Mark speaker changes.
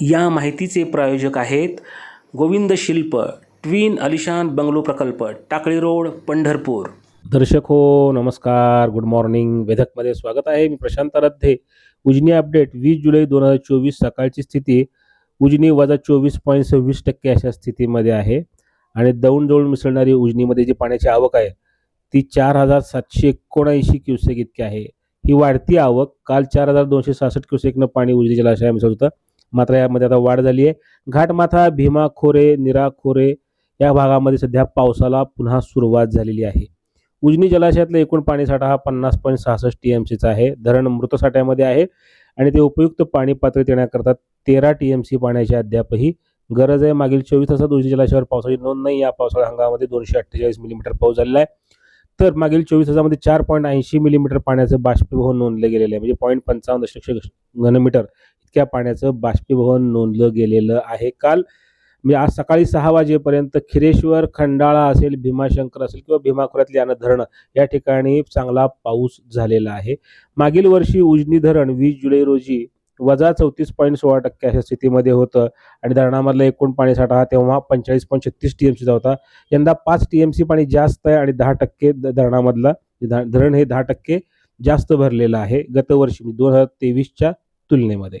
Speaker 1: या माहितीचे प्रायोजक आहेत गोविंद शिल्प ट्विन अलिशान बंगलो प्रकल्प टाकळी रोड पंढरपूर. दर्शक हो नमस्कार. गुड मॉर्निंग वेधकमध्ये स्वागत आहे. मी प्रशांत रद्दे उजनी अपडेट वीस जुलै दोन हजार चोवीस सकाळची स्थिती. उजनी वजा चोवीस पॉईंट सव्वीस टक्के अशा स्थितीमध्ये आहे. आणि दौंड मिसळणारी उजनीमध्ये जी पाण्याची आवक आहे ती चार हजार सातशे एकोणऐंशी क्युसेक इतकी आहे. ही वाढती आवक काल चार हजार दोनशे सहासष्ट क्युसेकनं पाणी उजनी जलाशयात मिसळत होतं. मात्र यामध्ये आता वाढ झाली आहे. घाटमाथा भीमा खोरे निरा खोरे या भागामध्ये सध्या पावसाला पुन्हा सुरुवात झालेली आहे. उजनी जलाशयातला एकूण पाणीसाठा हा पन्नास पॉईंट सहासष्ट टी एम सीचा आहे. धरण मृत साठ्यामध्ये आहे आणि ते उपयुक्त पाणी पातळीत येण्याकरता तेरा टी एम सी पाण्याची अद्यापही गरज आहे. मागील चोवीस तासात उजनी जलाशयावर पावसाची नोंद नाही. या पावसाळ्या हंगामामध्ये दोनशे अठ्ठेचाळीस मिलीमीटर पाऊस झालेला आहे. तर मागील चोवीस तासामध्ये चार पॉईंट ऐंशी मिलीमीटर पाण्याचं बाष्पीभवन नोंदले गेलेले आहे. म्हणजे पॉईंट पंचावन्न दशलक्ष घनमीटर इतक्या पाण्याचं बाष्पीभवन नोंदलं गेलेलं आहे. काल म्हणजे आज सकाळी सहा वाजेपर्यंत खिरेश्वर खंडाळा असेल भीमाशंकर असेल किंवा भीमा खोऱ्यातली धरणं या ठिकाणी चांगला पाऊस झालेला आहे. मागील वर्षी उजनी धरण वीस जुलै रोजी वजा चौतीस पॉईंट सोळा टक्के अशा स्थितीमध्ये होतं आणि धरणामधला एकूण पाणीसाठा हा तेव्हा पंचेचाळीस पॉईंट छत्तीस टी एम सीचा होता. यंदा पाच टी एम सी पाणी जास्त आहे आणि दहा टक्के धरणामधला धरण हे दहा टक्के जास्त भरलेलं आहे. गतवर्षी दोन हजार तेवीसच्या तुलनेमध्ये.